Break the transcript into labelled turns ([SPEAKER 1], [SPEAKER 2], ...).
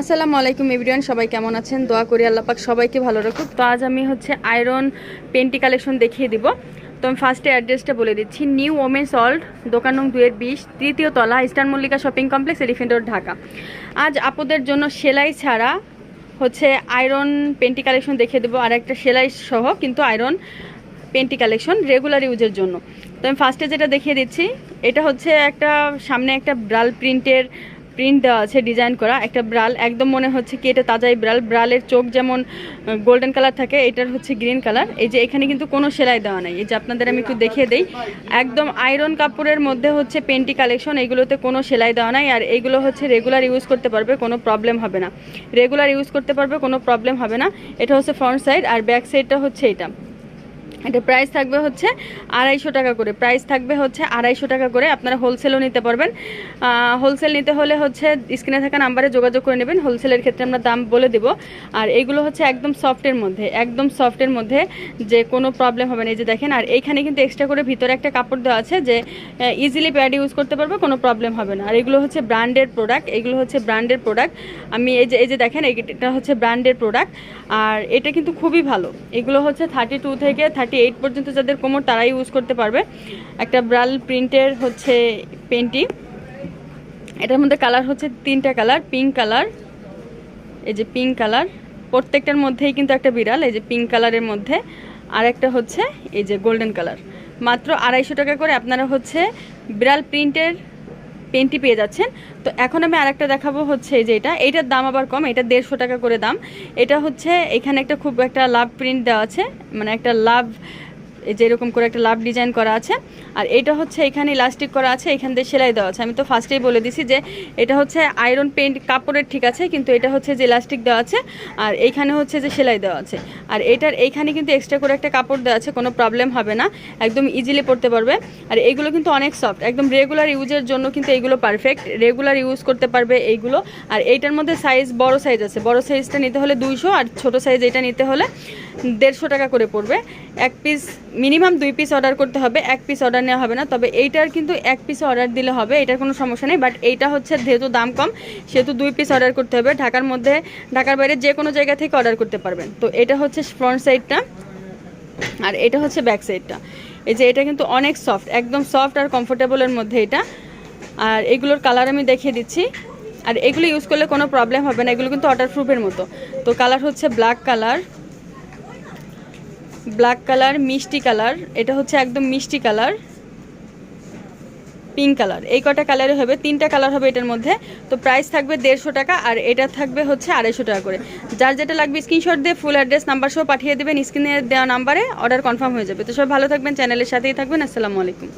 [SPEAKER 1] আসসালামু আলাইকুম এভরিওয়ান, সবাই কেমন আছেন? দোয়া করি আল্লাহ পাক সবাইকে ভালো রাখুক। তো আজ আমি হচ্ছে আয়রন পেন্টি কালেকশন দেখিয়ে দিব। তো আমি ফার্স্টে অ্যাড্রেসটা বলে দিচ্ছি। নিউ ওমেন সল্ট দোকান নং দুয়ের বিশ, তৃতীয় তলা, Eastern Mallika shopping complex Elephant Road Dhaka. আজ আপুদের জন্য সেলাই ছাড়া হচ্ছে আয়রন পেন্টি কালেকশন দেখিয়ে দেবো। আর একটা সেলাই সহ কিন্তু আয়রন পেন্টি কালেকশন রেগুলার ইউজের জন্য। তো আমি ফার্স্টে যেটা দেখিয়ে দিচ্ছি, এটা হচ্ছে একটা সামনে একটা ব্রাল প্রিন্টের প্রিন্ট দেওয়া আছে, ডিজাইন করা একটা ব্রাল, একদম মনে হচ্ছে কি এটা তাজাই ব্রাল। ব্রালের চোখ যেমন গোল্ডেন কালার থাকে, এটার হচ্ছে গ্রিন কালার এই যে এখানে কিন্তু কোনো সেলাই দেওয়া নাই। এই যে আপনাদের আমি একটু দেখিয়ে দিই, একদম আয়রন কাপড়ের মধ্যে হচ্ছে পেন্টি কালেকশন এগুলোতে কোনো সেলাই দেওয়া নাই। আর এগুলো হচ্ছে রেগুলার ইউজ করতে পারবে, কোনো প্রবলেম হবে না। রেগুলার ইউজ করতে পারবে, কোনো প্রবলেম হবে না। এটা হচ্ছে ফ্রন্ট সাইড আর ব্যাক সাইডটা হচ্ছে এটা। এটা প্রাইস থাকবে হচ্ছে আড়াইশো টাকা করে। প্রাইস থাকবে হচ্ছে আড়াইশো টাকা করে। আপনারা হোলসেলও নিতে পারবেন। হোলসেল নিতে হলে হচ্ছে স্ক্রিনে থাকা নাম্বারে যোগাযোগ করে নেবেন। হোলসেলের ক্ষেত্রে আমরা দাম বলে দেবো। আর এগুলো হচ্ছে একদম সফটের মধ্যে, একদম সফটের মধ্যে যে কোনো প্রবলেম হবে না। এই যে দেখেন, আর এইখানে কিন্তু এক্সট্রা করে ভিতরে একটা কাপড় দেওয়া আছে যে ইজিলি প্যাড ইউজ করতে পারবে, কোনো প্রবলেম হবে না। আর এগুলো হচ্ছে ব্র্যান্ডের প্রোডাক্ট এগুলো হচ্ছে ব্র্যান্ডের প্রোডাক্ট আমি এই যে এই যে দেখেন, এটা হচ্ছে ব্র্যান্ডের প্রোডাক্ট আর এটা কিন্তু খুবই ভালো। এগুলো হচ্ছে থার্টি টু থেকে থার্টি এইট পর্যন্ত যাদের কোমর তারাই ইউজ করতে পারবে। একটা ব্রাল প্রিন্টের হচ্ছে পেন্টি এটার মধ্যে কালার হচ্ছে তিনটা কালার পিঙ্ক কালার এই যে পিঙ্ক কালার প্রত্যেকটার মধ্যেই কিন্তু একটা বিড়াল, এই যে পিঙ্ক কালারের মধ্যে। আর একটা হচ্ছে এই যে গোল্ডেন কালার মাত্র আড়াইশো টাকা করে আপনারা হচ্ছে বিড়াল প্রিন্টের পেনটি পেয়ে যাচ্ছেন। তো এখন আমি আরেকটা দেখাবো হচ্ছে যে এটা। এটার দাম আবার কম, এটা দেড়শো টাকা করে দাম। এটা হচ্ছে এখানে একটা খুব একটা লাভ প্রিন্ট দেওয়া আছে। মানে একটা লাভ যে এরকম করে একটা লাভ ডিজাইন করা আছে। আর এটা হচ্ছে এখানে ইলাস্টিক করা আছে, এখান দিয়ে সেলাই দেওয়া আছে। আমি তো ফার্স্টেই বলে দিছি যে এটা হচ্ছে আয়রন পেন্ট কাপড়ের ঠিক আছে, কিন্তু এটা হচ্ছে যে ইলাস্টিক দেওয়া আছে, আর এইখানে হচ্ছে যে সেলাই দেওয়া আছে। আর এটার এইখানে কিন্তু এক্সট্রা করে একটা কাপড় দেওয়া আছে, কোনো প্রবলেম হবে না, একদম ইজিলি পড়তে পারবে। আর এইগুলো কিন্তু অনেক সফট একদম রেগুলার ইউজের জন্য কিন্তু এইগুলো পারফেক্ট রেগুলার ইউজ করতে পারবে এইগুলো। আর এইটার মধ্যে সাইজ বড় সাইজ আছে, বড় সাইজটা নিতে হলে দুইশো আর ছোট সাইজ এটা নিতে হলে দেড়শো টাকা করে পড়বে। এক পিস মিনিমাম দুই পিস অর্ডার করতে হবে, এক পিস অর্ডার নেওয়া হবে না, তবে এইটার কিন্তু এক পিস অর্ডার দিলে হবে, এটার কোনো সমস্যা নেই বাট এইটা হচ্ছে যেহেতু দাম কম, সেহেতু দুই পিস অর্ডার করতে হবে, ঢাকার মধ্যে, ঢাকার বাইরে যে কোনো জায়গা থেকে অর্ডার করতে পারবেন। তো এটা হচ্ছে ফ্রন্ট সাইডটা আর এটা হচ্ছে ব্যাক সাইডটা এই যে এটা কিন্তু অনেক সফট একদম সফট আর কমফোর্টেবলের মধ্যে এটা। আর এগুলোর কালার আমি দেখিয়ে দিচ্ছি। আর এগুলো ইউজ করলে কোনো প্রবলেম হবে না, এগুলো কিন্তু ওয়াটার প্রুফের মতো। তো কালার হচ্ছে ব্ল্যাক কালার ব্ল্যাক কালার, মিষ্টি কালার। এটা হচ্ছে একদম মিষ্টি কালার। Pink colour. এই কটা কালারে হবে। তিনটা কালার হবে এটার মধ্যে। তো প্রাইস থাকবে দেড়শো টাকা আর এটা থাকবে হচ্ছে আড়াইশো টাকা করে। যার যেটা লাগবে স্ক্রিনশট দিয়ে ফুল অ্যাড্রেস নাম্বার সহ পাঠিয়ে দেবেন। স্ক্রিনে দেওয়া নাম্বারে অর্ডার কনফার্ম হয়ে যাবে। তো সব ভালো থাকবেন, চ্যানেলের সাথেই থাকবেন। আসসালামু আলাইকুম।